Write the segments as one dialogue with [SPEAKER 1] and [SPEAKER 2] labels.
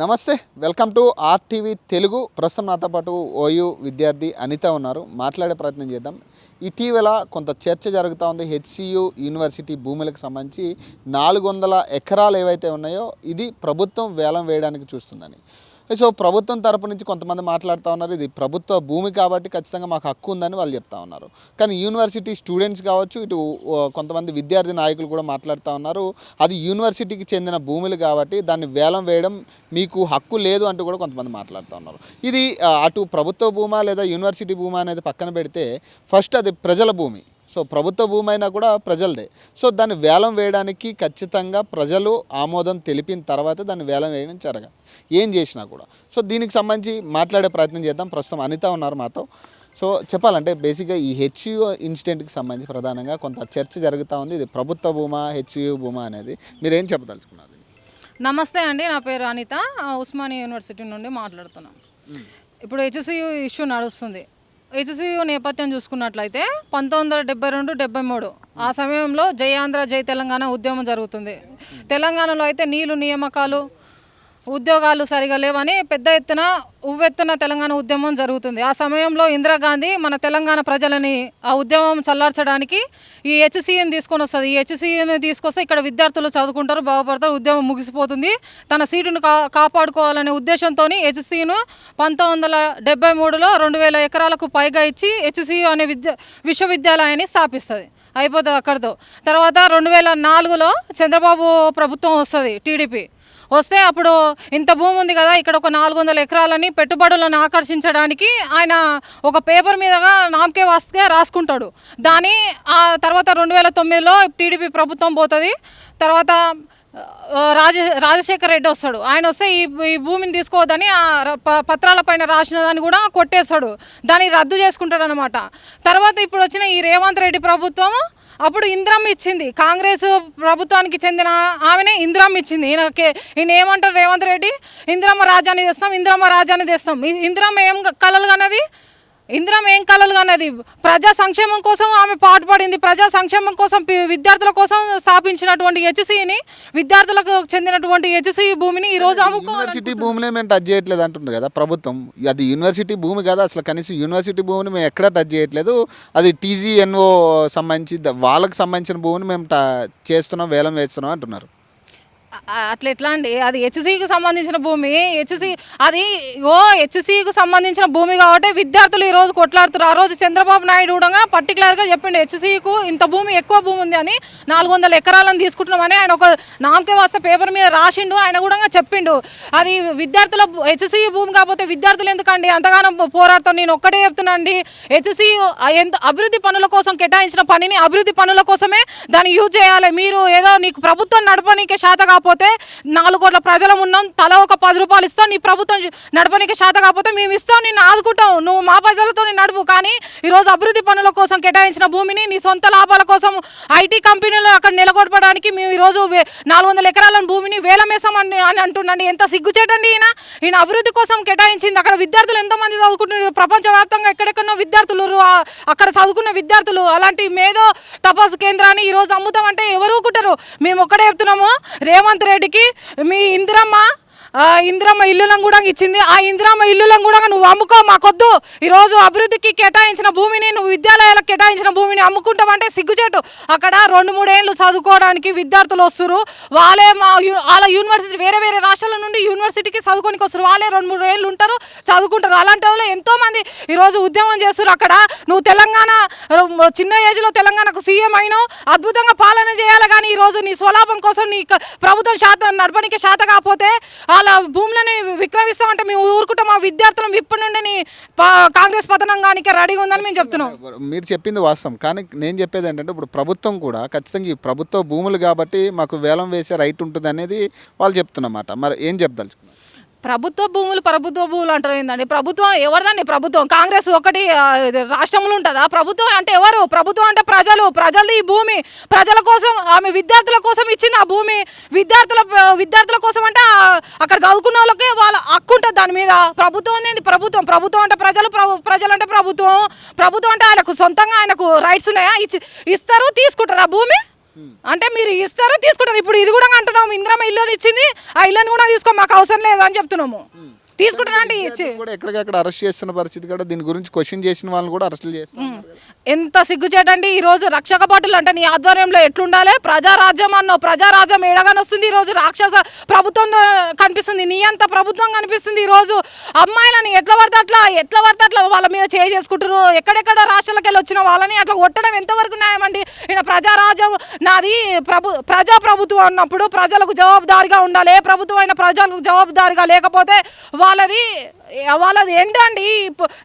[SPEAKER 1] నమస్తే welcome to RTV Telugu. ప్రస్తుతం నాతో పాటు ఓయూ విద్యార్థి అనిత ఉన్నారు. మాట్లాడే ప్రయత్నం చేద్దాం. ఇటీవల కొంత చర్చ జరుగుతూ ఉంది. హెచ్సియు యూనివర్సిటీ భూములకు సంబంధించి నాలుగు వందల ఎకరాలు ఏవైతే ఉన్నాయో ఇది ప్రభుత్వం వేలం వేయడానికి చూస్తుందని. సో ప్రభుత్వం తరపు నుంచి కొంతమంది మాట్లాడుతూ ఉన్నారు. ఇది ప్రభుత్వ భూమి కాబట్టి ఖచ్చితంగా మాకు హక్కు ఉందని వాళ్ళు చెప్తా ఉన్నారు. కానీ యూనివర్సిటీ స్టూడెంట్స్ కావచ్చు ఇటు కొంతమంది విద్యార్థి నాయకులు కూడా మాట్లాడుతూ ఉన్నారు. అది యూనివర్సిటీకి చెందిన భూములు కాబట్టి దాన్ని వేలం వేయడం మీకు హక్కు లేదు అంటూ కూడా కొంతమంది మాట్లాడుతూ ఉన్నారు. ఇది అటు ప్రభుత్వ భూమా లేదా యూనివర్సిటీ భూమా అనేది పక్కన పెడితే ఫస్ట్ అది ప్రజల భూమి. సో ప్రభుత్వ భూమి అయినా కూడా ప్రజలదే. సో దాన్ని వేలం వేయడానికి ఖచ్చితంగా ప్రజలు ఆమోదం తెలిపిన తర్వాత దాన్ని వేలం వేయడం జరగాలి. ఏం చేసినా కూడా. సో దీనికి సంబంధించి మాట్లాడే ప్రయత్నం చేద్దాం. ప్రస్తుతం అనిత ఉన్నారు మాతో. సో చెప్పాలంటే బేసిక్గా ఈ హెచ్యు ఇన్సిడెంట్కి సంబంధించి ప్రధానంగా కొంత చర్చ జరుగుతూ ఉంది. ఇది ప్రభుత్వ భూమా హెచ్యు భూమా అనేది. మీరేం చెప్పదలుచుకున్నారు?
[SPEAKER 2] నమస్తే అండి. నా పేరు అనిత. ఉస్మానియా యూనివర్సిటీ నుండి మాట్లాడుతున్నాను ఇప్పుడు హెచ్సియు ఇష్యూ నడుస్తుంది. హెచ్సియు నేపథ్యం చూసుకున్నట్లయితే పంతొమ్మిది వందల డెబ్బై రెండు డెబ్బై మూడు ఆ సమయంలో జై ఆంధ్ర జై తెలంగాణ ఉద్యమం జరుగుతుంది. తెలంగాణలో అయితే నీళ్ళు నియామకాలు ఉద్యోగాలు సరిగా లేవని పెద్ద ఎత్తున ఉవ్వెత్తున తెలంగాణ ఉద్యమం జరుగుతుంది. ఆ సమయంలో ఇందిరాగాంధీ మన తెలంగాణ ప్రజలని ఆ ఉద్యమం చల్లార్చడానికి ఈ హెచ్సిఎని తీసుకొని వస్తుంది. ఈ హెచ్సిఎని తీసుకొస్తే ఇక్కడ విద్యార్థులు చదువుకుంటారు బాగుపడతారు ఉద్యమం ముగిసిపోతుంది. తన సీటును కా కాపాడుకోవాలనే ఉద్దేశంతో హెచ్సిను పంతొమ్మిది వందల డెబ్బై మూడులో రెండు వేల ఎకరాలకు పైగా ఇచ్చి హెచ్సియు అనే విద్య విశ్వవిద్యాలయాన్ని స్థాపిస్తుంది. అయిపోతుంది అక్కడితో. తర్వాత రెండు వేల నాలుగులో చంద్రబాబు ప్రభుత్వం వస్తుంది టీడీపీ. వస్తే అప్పుడు ఇంత భూమి ఉంది కదా ఇక్కడ ఒక నాలుగు వందల ఎకరాలని పెట్టుబడులను ఆకర్షించడానికి ఆయన ఒక పేపర్ మీదగా నామకే వాస్తే రాసుకుంటాడు. దాని ఆ తర్వాత రెండు వేల తొమ్మిదిలో టీడీపీ ప్రభుత్వం పోతుంది తర్వాత రాజ రాజశేఖర రెడ్డి వస్తాడు. ఆయన వస్తే ఈ ఈ భూమిని తీసుకోవద్దని ఆ ప- పత్రాల పైన రాసిన దాన్ని కూడా కొట్టేస్తాడు. దాన్ని రద్దు చేసుకుంటాడు అనమాట తర్వాత ఇప్పుడు వచ్చిన ఈ రేవంత్ రెడ్డి ప్రభుత్వం అప్పుడు ఇంద్రం ఇచ్చింది. కాంగ్రెస్ ప్రభుత్వానికి చెందిన ఆమెనే ఇంద్రం ఇచ్చింది. ఈయనకి ఈయన ఏమంటారు రేవంత్ రెడ్డి? ఇంద్రమ్మ రాజాని తెస్తాం ఇంద్రమ్మ రాజాని తెస్తాం. ఇంద్రమ్మ ఏం కలలు కన్నది ఇంద్రం ఏం కలలు కన్నది? ప్రజా సంక్షేమం కోసం ఆమె పాటుపడింది ప్రజా సంక్షేమం కోసం విద్యార్థుల కోసం స్థాపించినటువంటి హెచ్సిని విద్యార్థులకు చెందినటువంటి హెచ్సి భూమిని ఈ రోజు
[SPEAKER 1] యూనివర్సిటీ భూమిని మేము టచ్ చేయట్లేదు అంటుంది కదా ప్రభుత్వం. అది యూనివర్సిటీ భూమి కదా అసలు. కనీసం యూనివర్సిటీ భూమిని మేము ఎక్కడా టచ్ చేయట్లేదు. అది టీజీఎన్ఓ సంబంధించి వాళ్ళకి సంబంధించిన భూమిని మేము చేస్తున్నాం వేలం వేస్తున్నాం అంటున్నారు.
[SPEAKER 2] అట్లా ఎట్లా అండి? అది హెచ్సికి సంబంధించిన భూమి. హెచ్సి అది ఓ హెచ్సికి సంబంధించిన భూమి కాబట్టి విద్యార్థులు ఈ రోజు కొట్లాడుతారు ఆ రోజు చంద్రబాబు నాయుడు కూడా పర్టికులర్గా చెప్పిండు హెచ్సికు ఇంత భూమి ఎక్కువ భూమి ఉంది అని నాలుగు వందల ఎకరాలను తీసుకుంటున్నామని ఆయన ఒక నామకే వస్తే పేపర్ మీద రాసిండు. ఆయన కూడా చెప్పిండు. అది విద్యార్థుల హెచ్సి భూమి కాకపోతే విద్యార్థులు ఎందుకండి? అంతగానో పోరాడతాం నేను ఒక్కటే చెప్తున్నా అండి. హెచ్సి ఎంత అభివృద్ధి పనుల కోసం కేటాయించిన పనిని అభివృద్ధి పనుల కోసమే దాన్ని యూజ్ చేయాలి. మీరు ఏదో నీకు ప్రభుత్వం నడపనీకే శాత కాకపోతే నాలుగు కోట్ల ప్రజలం ఉన్నాం తల ఒక పది రూపాయలు ఇస్తాం నీ ప్రభుత్వం నడపడానికి శాత కాకపోతే మేము ఇస్తాం నిన్ను ఆదుకుంటాం నువ్వు మా ప్రజలతో నడుపు. కానీ ఈరోజు అభివృద్ధి పనుల కోసం కేటాయించిన భూమిని నీ సొంత లాభాల కోసం ఐటీ కంపెనీలు అక్కడ నిలగొడపడానికి మేము ఈరోజు వే- నాలుగు వందల ఎకరాల భూమిని వేలమేసామని అని అంటుండండి ఎంత సిగ్గుచేటండి ఈయన? ఈయన అభివృద్ధి కోసం కేటాయించింది. అక్కడ విద్యార్థులు ఎంతమంది చదువుకుంటున్నారు. ప్రపంచవ్యాప్తంగా ఎక్కడెక్కడో విద్యార్థులు అక్కడ చదువుకున్న విద్యార్థులు అలాంటి మేధో తపాసు కేంద్రాన్ని ఈరోజు అమ్ముతామంటే ఎవరు కుట్టరు మేము ఒక్కడే చెప్తున్నాము. రేవంత్ రెడ్డికి మీ ఇందిరమ్మ ఇందిరమ్మ ఇల్లులను కూడా ఇచ్చింది. ఆ ఇందిరమ్మ ఇల్లులను కూడా నువ్వు అమ్ముకో మాకొద్దు. ఈరోజు అభివృద్ధికి కేటాయించిన భూమిని నువ్వు విద్యాలయాలకు కేటాయించిన భూమిని అమ్ముకుంటామంటే సిగ్గుచేటు. అక్కడ రెండు మూడేళ్ళు చదువుకోవడానికి విద్యార్థులు వస్తారు. వాళ్ళే మా వాళ్ళ యూనివర్సిటీ వేరే వేరే రాష్ట్రాల నుండి యూనివర్సిటీకి చదువుకోనికి వస్తారు. వాళ్ళే రెండు మూడు ఏళ్ళు ఉంటారు చదువుకుంటారు. అలాంటి వాళ్ళు ఎంతోమంది ఈరోజు ఉద్యమం చేస్తారు. అక్కడ నువ్వు తెలంగాణ చిన్న ఏజ్లో తెలంగాణకు సీఎం అయినావు. అద్భుతంగా పాలన చేయాలి కానీ ఈరోజు నీ స్వలాభం కోసం నీ ప్రభుత్వం శాతం నడపడానికి శాత కాకపోతే వాళ్ళ భూములని విక్రమిస్తామంటే మేము ఊరుకుంటాం. మా విద్యార్థులం ఇప్పటి నుండి పా- కాంగ్రెస్ పతనంగానికి రెడీగా ఉందని మేము చెప్తున్నాం.
[SPEAKER 1] మీరు చెప్పింది వాస్తవం. కానీ నేను చెప్పేది ఏంటంటే ఇప్పుడు ప్రభుత్వం కూడా ఖచ్చితంగా ఈ ప్రభుత్వ భూములు కాబట్టి మాకు వేలం వేసే రైట్ ఉంటుంది అనేది వాళ్ళు చెప్తున్నమాట. మరి ఏం చెప్పదలుచుకున్నారు
[SPEAKER 2] ప్రభుత్వ భూములు ప్రభుత్వ భూములు అంటారు ఏందండి? ప్రభుత్వం ఎవరిదండి ప్రభుత్వం? కాంగ్రెస్ ఒకటి రాష్ట్రంలో ఉంటుందా? ప్రభుత్వం అంటే ఎవరు? ప్రభుత్వం అంటే ప్రజలు. ప్రజలది ఈ భూమి. ప్రజల కోసం ఆమె విద్యార్థుల కోసం ఇచ్చింది ఆ భూమి. విద్యార్థుల విద్యార్థుల కోసం అంటే అక్కడ చదువుకున్న వాళ్ళకి వాళ్ళ హక్కు ఉంటుంది దాని మీద. ప్రభుత్వం అనేది ప్రభుత్వం. ప్రభుత్వం అంటే ప్రజలు ప్రజలు అంటే ప్రభుత్వం. ప్రభుత్వం అంటే ఆయనకు సొంతంగా ఆయనకు రైట్స్ ఉన్నాయా? ఇచ్చి ఇస్తారు తీసుకుంటారు ఆ భూమి? అంటే మీరు ఇస్తారు తీసుకుంటారు? ఇప్పుడు ఇది కూడా అంటున్నాము. ఇంద్రమ్మ ఇల్లు ఇచ్చింది. ఆ ఇల్లుని కూడా తీసుకో మాకు అవసరం లేదు అని చెప్తున్నాము. తీసుకుంటున్నా అంటే ఇచ్చి
[SPEAKER 1] విద్యార్థులు కూడా ఎక్కడికక్కడ అరెస్ట్ చేస్తున్న పరిస్థితి కూడా దీని గురించి క్వశ్చన్ చేసిన వాళ్ళని కూడా అరెస్టులు చేస్తున్నారు.
[SPEAKER 2] ఎంత సిగ్గుచేటండి ఈ రోజు రక్షక భటులు అంటే నీ ఆధ్వర్యంలో ఎట్లుండాలి? ప్రజారాజ్యం అన్నావు ప్రజారాజ్యం ఏడగానే వస్తుంది ఈ రోజు. రాక్షస ప్రభుత్వం కనిపిస్తుంది. నీ అంత ప్రభుత్వం కనిపిస్తుంది ఈ రోజు. అమ్మాయిలని ఎట్లా పడితే అట్లా ఎట్లా పడితే అట్లా వాళ్ళ మీద చేయి చేసుకుంటారు ఎక్కడెక్కడ రాష్ట్రాలకు వెళ్ళి వచ్చిన వాళ్ళని అట్లా కొట్టడం ఎంతవరకు న్యాయం అండి ఈయన ప్రజారాజ్యం నాది ప్రభు ప్రజా ప్రభుత్వం అన్నప్పుడు ప్రజలకు జవాబుదారిగా ఉండాలి. ఏ ప్రభుత్వం అయినా ప్రజలకు జవాబుదారిగా లేకపోతే వాళ్ళది వాళ్ళది ఏంటండి?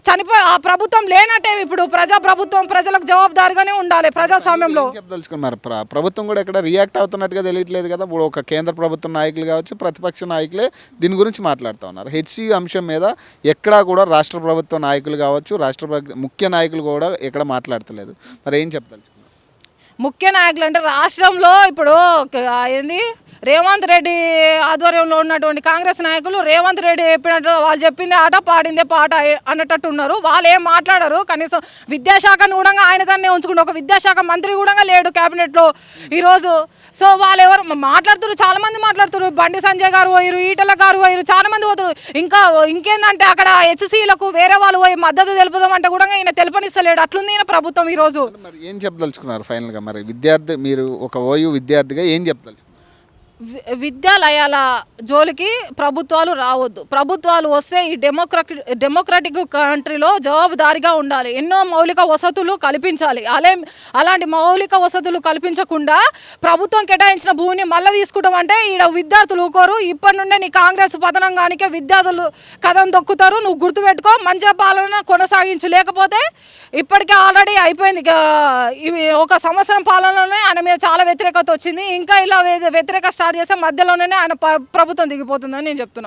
[SPEAKER 2] చనిపోయి ఆ ప్రభుత్వం లేనట్టే ఇప్పుడు ప్రజా ప్రభుత్వం ప్రజలకు జవాబుదారిగానే ఉండాలి ప్రజాస్వామ్యంలో.
[SPEAKER 1] చెప్పదలుచుకున్నారు? ప్ర- ప్రభుత్వం కూడా ఎక్కడ రియాక్ట్ అవుతున్నట్టుగా తెలియట్లేదు కదా? ఇప్పుడు ఒక కేంద్ర ప్రభుత్వ నాయకులు కావచ్చు ప్రతిపక్ష నాయకులే దీని గురించి మాట్లాడుతూ ఉన్నారు. హెచ్సియు అంశం మీద ఎక్కడా కూడా రాష్ట్ర ప్రభుత్వ నాయకులు కావచ్చు రాష్ట్ర ముఖ్య నాయకులు కూడా ఎక్కడ మాట్లాడతలేదు. మరి ఏం చెప్పదలుచుకున్నారు?
[SPEAKER 2] ముఖ్య నాయకులు అంటే రాష్ట్రంలో ఇప్పుడు ఏంది? రేవంత్ రెడ్డి ఆధ్వర్యంలో ఉన్నటువంటి కాంగ్రెస్ నాయకులు రేవంత్ రెడ్డి చెప్పినట్టు వాళ్ళు చెప్పింది ఆట పాడిందే పాట అన్నట్టు ఉన్నారు వాళ్ళు ఏం మాట్లాడరు. కనీసం విద్యాశాఖను కూడా ఆయన దాన్ని ఉంచుకుంటే ఒక విద్యాశాఖ మంత్రి కూడా లేడు క్యాబినెట్లో ఈరోజు. సో వాళ్ళు ఎవరు మాట్లాడుతున్నారు చాలామంది మాట్లాడుతున్నారు బండి సంజయ్ గారు పోయారు ఈటల గారు పోయారు చాలామంది పోతారు. ఇంకా ఇంకేందంటే అక్కడ హెచ్సీలకు వేరే వాళ్ళు పోయి మద్దతు తెలుపుదాం అంటే కూడా ఈయన తెలుపనిస్తలేడు. అట్లుంది ఈయన ప్రభుత్వం ఈరోజు.
[SPEAKER 1] మరి ఏం చెప్పదలుచుకున్నారు ఫైనల్గా? మరి విద్యార్థి మీరు ఒక ఓయూ విద్యార్థిగా ఏం చెప్పదలుచుకున్నారు
[SPEAKER 2] విద్యాలయాల జోలికి ప్రభుత్వాలు రావద్దు. ప్రభుత్వాలు వస్తే ఈ డెమోక్రటిక్ డెమోక్రటిక్ కంట్రీలో జవాబుదారిగా ఉండాలి. ఎన్నో మౌలిక వసతులు కల్పించాలి. అలే అలాంటి మౌలిక వసతులు కల్పించకుండా ప్రభుత్వం కేటాయించిన భూమిని మళ్ళీ తీసుకుంటాం అంటే ఈడ విద్యార్థులు ఊకోరు. ఇప్పటి నుండే నీ కాంగ్రెస్ పతనంగానికే విద్యార్థులు కథం దొక్కుతారు. నువ్వు గుర్తుపెట్టుకో మంచి పాలన కొనసాగించు. లేకపోతే ఇప్పటికే ఆల్రెడీ అయిపోయింది. ఒక సంవత్సరం పాలనలోనే ఆయన మీద చాలా వ్యతిరేకత వచ్చింది. ఇంకా ఇలా వ్యతిరేక స్టార్ట్ చేస్తే మధ్యలోనే ఆయన ప్రభుత్వం దిగిపోతుందని నేను చెప్తున్నా.